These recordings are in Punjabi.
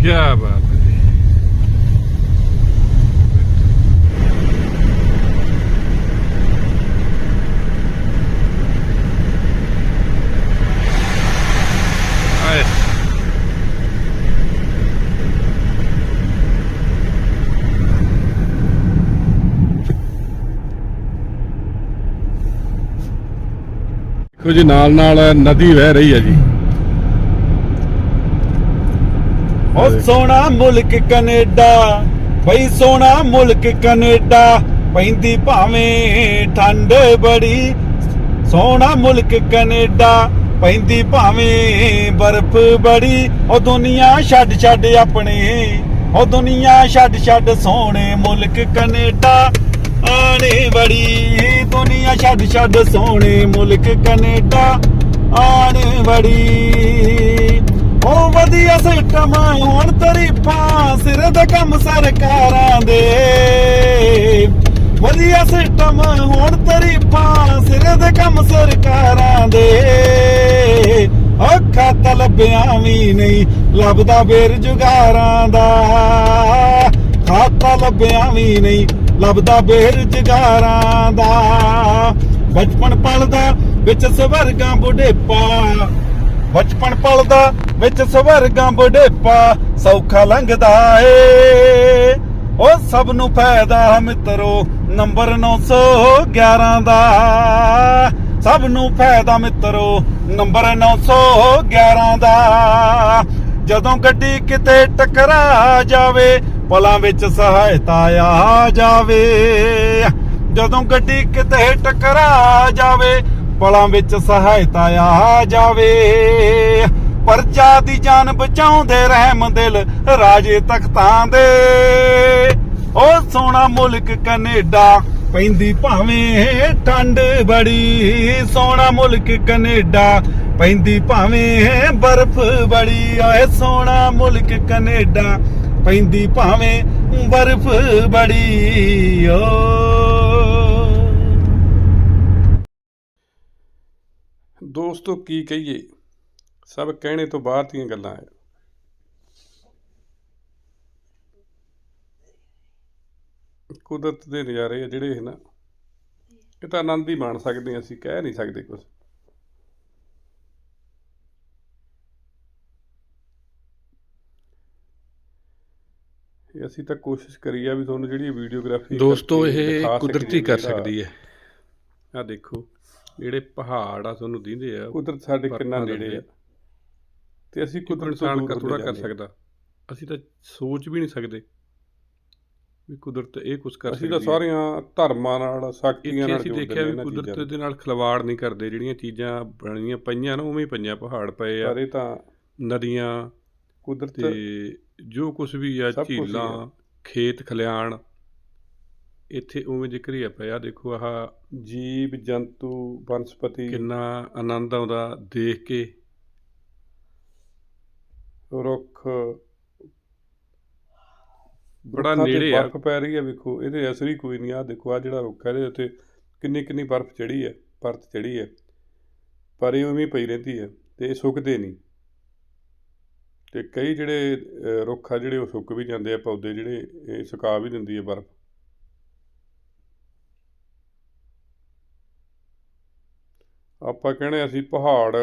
ਕੀ ਬਾਤ ਹੈ ਦੇਖੋ ਜੀ ਨਾਲ ਨਾਲ ਨਦੀ ਵਹਿ ਰਹੀ ਹੈ ਜੀ। ਉਹ ਸੋਹਣਾ ਮੁਲਕ ਕੈਨੇਡਾ ਬਈ ਸੋਹਣਾ ਮੁਲਕ ਕੈਨੇਡਾ ਪੈਂਦੀ ਭਾਵੇਂ ਠੰਡ ਬੜੀ। ਸੋਹਣਾ ਮੁਲਕ ਕੈਨੇਡਾ ਪੈਂਦੀ ਭਾਵੇਂ ਬਰਫ਼ ਬੜੀ। ਉਹ ਦੁਨੀਆ ਛੱਡ ਛੱਡ ਆਪਣੇ ਉਹ ਦੁਨੀਆ ਛੱਡ ਛੱਡ ਸੋਹਣੇ ਮੁਲਕ ਕੈਨੇਡਾ। ਆਣੇ ਬੜੀ ਦੁਨੀਆ ਛੱਡ ਛੱਡ ਸੋਹਣੇ ਮੁਲਕ ਕੈਨੇਡਾ। ਆਣੇ ਬੜੀ। ਉਹ ਵਧੀਆ ਸਿਸਟਮ ਹੁਣ ਤਰੀਫਾਂ ਸਿਰ ਦਾ ਕੰਮ ਸਰਕਾਰਾਂ ਦੇ। ਵਧੀਆ ਸਿਸਟਮ ਹੁਣ ਤਰੀਫਾਂ ਸਿਰ ਦੇ ਕੰਮ ਸਰਕਾਰਾਂ ਦੇ। ਅੱਖਾਂ ਤਾਂ ਲੱਭਿਆ ਵੀ ਨਹੀਂ ਲੱਭਦਾ ਬੇਰੁਜ਼ਗਾਰਾਂ ਦਾ। ਖਾਤਾ ਲੱਭਿਆ ਵੀ ਨਹੀਂ ਲੱਭਦਾ ਬੇਰੁਜ਼ਗਾਰਾਂ ਦਾ। ਬਚਪਨ ਪਲਦਾ ਵਿੱਚ ਸਵਰਗਾਂ ਬੁਢੇਪਾ। ਬਚਪਨ ਪਲਦਾ, ਵਿੱਚ ਸਵਰਗਾਂ ਬੁਢੇਪਾ ਸੌਖਾ ਲੰਘਦਾ ਏ। ਉਹ ਸਭ ਨੂੰ ਫਾਇਦਾ ਮਿੱਤਰੋ, ਨੰਬਰ 911 ਦਾ। ਸਭ ਨੂੰ ਫਾਇਦਾ ਮਿੱਤਰੋ, ਨੰਬਰ 911 ਦਾ। ਜਦੋਂ ਗੱਡੀ ਕਿਤੇ ਟਕਰਾ ਜਾਵੇ, ਪਲਾਂ ਵਿੱਚ ਸਹਾਇਤਾ ਆ ਜਾਵੇ। ਜਦੋਂ ਗੱਡੀ ਕਿਤੇ ਟਕਰਾ ਜਾਵੇ ਪਲਾਂ ਵਿੱਚ ਸਹਾਇਤਾ ਆ ਜਾਵੇ। ਪਰਜਾ ਦੀ ਜਾਨ ਬਚਾਉਂਦੇ ਰਹਿਮ ਦਿਲ ਰਾਜੇ ਤਖਤਾਂ ਦੇ। ਉਹ ਸੋਹਣਾ ਮੁਲਕ ਕੈਨੇਡਾ ਪੈਂਦੀ ਭਾਵੇਂ ਠੰਡ ਬੜੀ। ਸੋਹਣਾ ਮੁਲਕ ਕੈਨੇਡਾ ਪੈਂਦੀ ਭਾਵੇਂ ਬਰਫ਼ ਬੜੀ। ਓਏ ਸੋਹਣਾ ਮੁਲਕ ਕੈਨੇਡਾ ਪੈਂਦੀ ਭਾਵੇਂ ਬਰਫ਼ ਬੜੀ। ਓ ਦੋਸਤੋ ਕੀ ਕਹੀਏ? ਸਭ ਕਹਿਣੇ ਤੋਂ ਬਾਹਰ ਦੀਆਂ ਗੱਲਾਂ ਹੈ ਕੁਦਰਤ ਦੇ ਨਜ਼ਾਰੇ ਆ ਜਿਹੜੇ ਹੈ ਨਾ ਇਹ ਤਾਂ ਆਨੰਦ ਹੀ ਮਾਣ ਸਕਦੇ ਅਸੀਂ ਕਹਿ ਨਹੀਂ ਸਕਦੇ ਕੁਝ ਇਹ ਅਸੀਂ ਤਾਂ ਕੋਸ਼ਿਸ਼ ਕਰੀ ਆ ਵੀ ਤੁਹਾਨੂੰ ਜਿਹੜੀ ਵੀਡੀਓਗ੍ਰਾਫੀ ਦੋਸਤੋ ਇਹ ਕੁਦਰਤੀ ਕਰ ਸਕਦੀ ਹੈ। ਆ ਦੇਖੋ। ਜਿਹੜੇ ਪਹਾੜ ਆ ਤੁਹਾਨੂੰ ਦਿੰਦੇ ਆ ਕੁਦਰਤ ਸਾਡੇ ਕਿੰਨਾ ਨੇੜੇ ਆ। ਤੇ ਅਸੀਂ ਕੁਦਰਤ ਤੋਂ ਦੂਰ ਥੋੜਾ ਕਰ ਸਕਦਾ। ਅਸੀਂ ਤਾਂ ਸੋਚ ਵੀ ਨਹੀਂ ਸਕਦੇ ਵੀ ਕੁਦਰਤ ਇਹ ਕੁਝ ਕਰ ਸਕਦੀ ਅਸੀਂ ਤਾਂ ਸਾਰੀਆਂ ਧਰਮਾਂ ਨਾਲ ਸ਼ਕਤੀਆਂ ਨਾਲ ਅਸੀਂ ਦੇਖਿਆ ਵੀ ਕੁਦਰਤ ਦੇ ਨਾਲ ਖਿਲਵਾੜ ਨਹੀਂ ਕਰਦੇ ਜਿਹੜੀਆਂ ਚੀਜ਼ਾਂ ਬਣੀਆਂ ਪਈਆਂ ਨਾ ਉਵੇਂ ਹੀ ਪਈਆਂ ਪਹਾੜ ਪਏ ਆ। ਪਰ ਇਹ ਤਾਂ ਨਦੀਆਂ ਕੁਦਰਤ ਤੇ ਜੋ ਕੁਝ ਵੀ ਆ। ਝੀਲਾਂ। ਖੇਤ ਖਲਿਆਣ ਇੱਥੇ ਉਵੇਂ ਜ਼ਿਕਰ ਹੀ ਆ ਪਿਆ ਦੇਖੋ ਆਹ ਜੀਵ ਜੰਤੂ ਬਨਸਪਤੀ ਕਿੰਨਾ ਆਨੰਦ ਆਉਂਦਾ ਦੇਖ ਕੇ। ਰੁੱਖ ਬੜਾ ਨੇੜੇ ਆ। ਬਰਫ਼ ਪੈ ਰਹੀ ਹੈ ਵੇਖੋ ਇਹਦੇ ਅਸਰ ਹੀ ਕੋਈ ਨਹੀਂ ਆ। ਦੇਖੋ ਆ ਜਿਹੜਾ ਰੁੱਖ ਹੈ ਇਹਦੇ ਉੱਤੇ ਕਿੰਨੀ ਕਿੰਨੀ ਬਰਫ਼ ਚੜੀ ਹੈ ਪਰਤ ਚੜੀ ਹੈ ਪਰ ਇਹ ਉਵੇਂ ਪਈ ਰਹਿੰਦੀ ਹੈ ਤੇ ਇਹ ਸੁੱਕਦੇ ਨਹੀਂ। ਤੇ ਕਈ ਜਿਹੜੇ ਰੁੱਖ ਆ ਜਿਹੜੇ ਉਹ ਸੁੱਕ ਵੀ ਜਾਂਦੇ ਆ ਪੌਦੇ ਜਿਹੜੇ ਇਹ ਸੁਕਾ ਵੀ ਦਿੰਦੀ ਹੈ ਬਰਫ਼। ਆਪਾਂ ਕਹਿੰਦੇ ਅਸੀਂ ਪਹਾੜ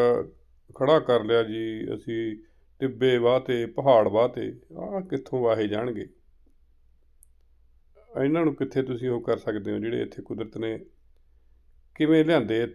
ਖੜਾ ਕਰ ਲਿਆ ਜੀ, ਅਸੀਂ ਟਿੱਬੇ ਵਾਹ 'ਤੇ, ਪਹਾੜ ਵਾਹ 'ਤੇ, ਆਹ ਕਿੱਥੋਂ ਵਾਹੇ ਜਾਣਗੇ? ਇਹਨਾਂ ਨੂੰ ਕਿੱਥੇ ਤੁਸੀਂ ਉਹ ਕਰ ਸਕਦੇ ਹੋ ਜਿਹੜੇ ਇੱਥੇ ਕੁਦਰਤ ਨੇ ਕਿਵੇਂ ਲਿਆਂਦੇ